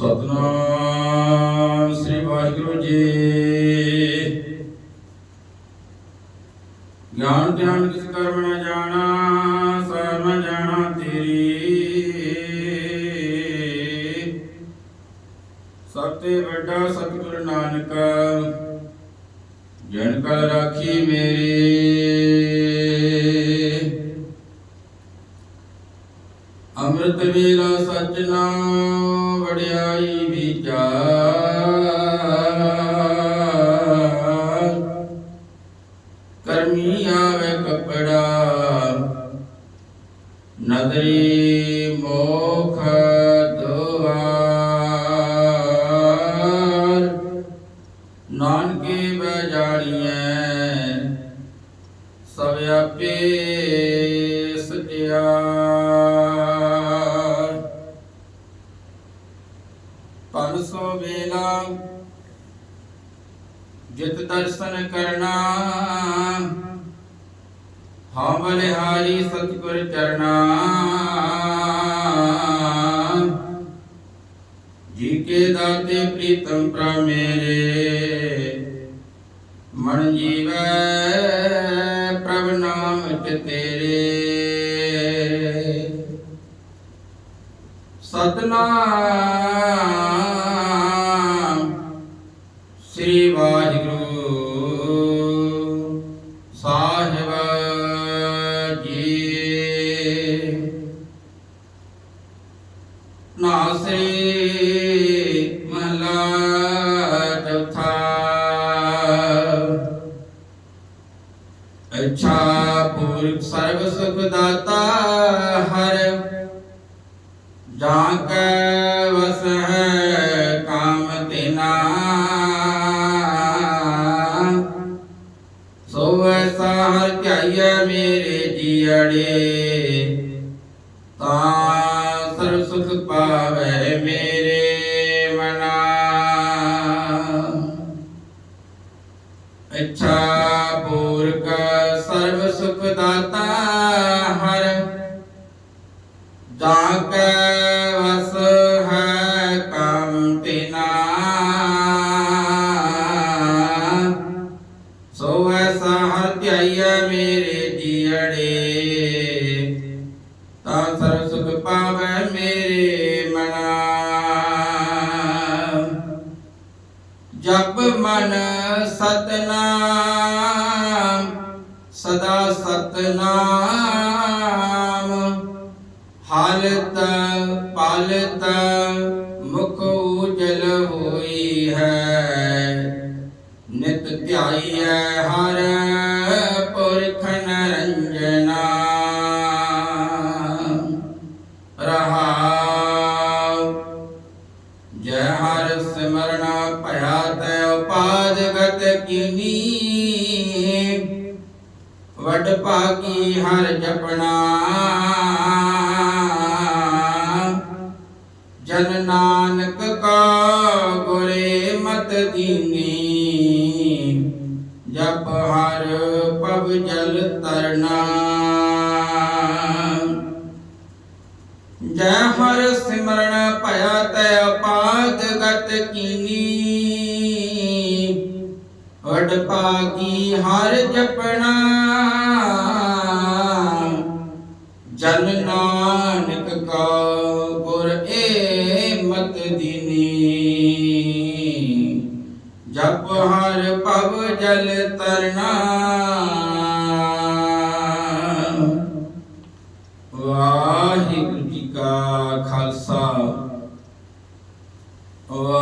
ਸਤਨਾਮ ਸ੍ਰੀ ਵਾਹਿਗੁਰੂ ਜੀ। ਗਿਆਨ ਧਿਆਨ ਕਿਸ ਕਰਮ ਨ ਜਾਣਾ ਸਰ ਜਾਣਾ ਤੇਰੀ। ਸਤੇ ਵੱਡਾ ਸਤਿਗੁਰ ਨਾਨਕ, ਜਨ ਕਲ ਰਾਖੀ ਮੇਰੀ। ਅੰਮ੍ਰਿਤ ਵੇਲਾ ਸਜਣਾ ਵਡਿਆਈ ਵਿਚਾਰ। ਕਰਮੀ ਆਵੇ ਕਪੜਾ, ਨਦਰੀ ਮੋਖ ਦੁਆਰ। ਨਾਨਕੇ ਬਜਾਣੀਐ ਸਭ ਆਪੇ ਪੰਜ ਸੌ ਵੇਲਾ। ਜਿਤ ਦਰਸ਼ਨ ਕਰਨਾ। ਹਾਂ ਬਲਿਹਾਰੀ ਸਤਿਗੁਰ ਚਰਨਾ। ਜੀ ਕੇ ਦਾਤੇ ਪ੍ਰੀਤਮ ਪ੍ਰਾ ਮੇਰੇ, ਮਨ ਜੀਵੈ ਪ੍ਰਭ ਨਾਮ ਚ ਤੇਰੇ। ਸਤਨਾਮ ਨਾਸਰੀ ਮਹਲਾ ਚੌਥਾ ਅੱਛਾ ਪੂਰਕ ਸਰਬ ਸੁਖ ਦਾਤਾ ਹਰ ਜਾਂ ਕੈ ਵਸ ਹੈ ਕਾਮ ਤਿਨਾ ਸੋ ਐਸਾ ਹਰ ਧਿਆਈਐ ਮੇਰੇ ਜੀੜੇ ਤਾਂ ਸੁਖ ਪਾਵੈ ਮੇਰੇ ਮਨਾ। ਇੱਛਾ ਪੂਰਕ ਸਰਬ ਸੁਖ ਦਾਤਾ ਹਰ। ਜਾਂ ਕੈ ਵਸ ਹੈ ਕੰਮ ਤਿਨਾ। ਸੋ ਐਸਾ ਹਰ ਧਿਆਈਐ ਮੇਰੇ ਜੀੜੇ ਜਪ ਮਨ ਸਤਨਾਮ, ਸਦਾ ਸਤਨਾਮ। ਹਾਲਤ ਪਾਲਤ ਮੁਖ ਉਜਲ ਹੋਈ ਹੈ, ਨਿਤ ਧਿਆਈ ਹੈ ਹਰ ਵਡ ਭਾਗੀ ਹਰ ਜਪਣਾ। ਜਨ ਨਾਨਕ ਕਾ ਗੁਰੇ ਮਤ ਦੀਨੀ। ਜਪ ਹਰ ਪਵ ਜਲ ਤਰਨਾ। ਜੈ ਹਰ ਸਿਮਰਨ ਭਇਆ ਤੈ ਅਪਾਦ ਗਤ ਕੀਨੀ। ਵਡ ਪਾਗੀ ਹਰ ਜਪਣਾ। ਜਨ ਨਾਨਕ ਕਾ ਗੁਰ ਏ ਮਤ ਦੀਨੀ। ਜਪ ਹਰ ਪਵ ਜਲ ਤਰਨਾ ਵਾਹਿਗੁਰੂ ਜੀ ਕਾ ਖਾਲਸਾ। ਵਾਹਿਗੁਰੂ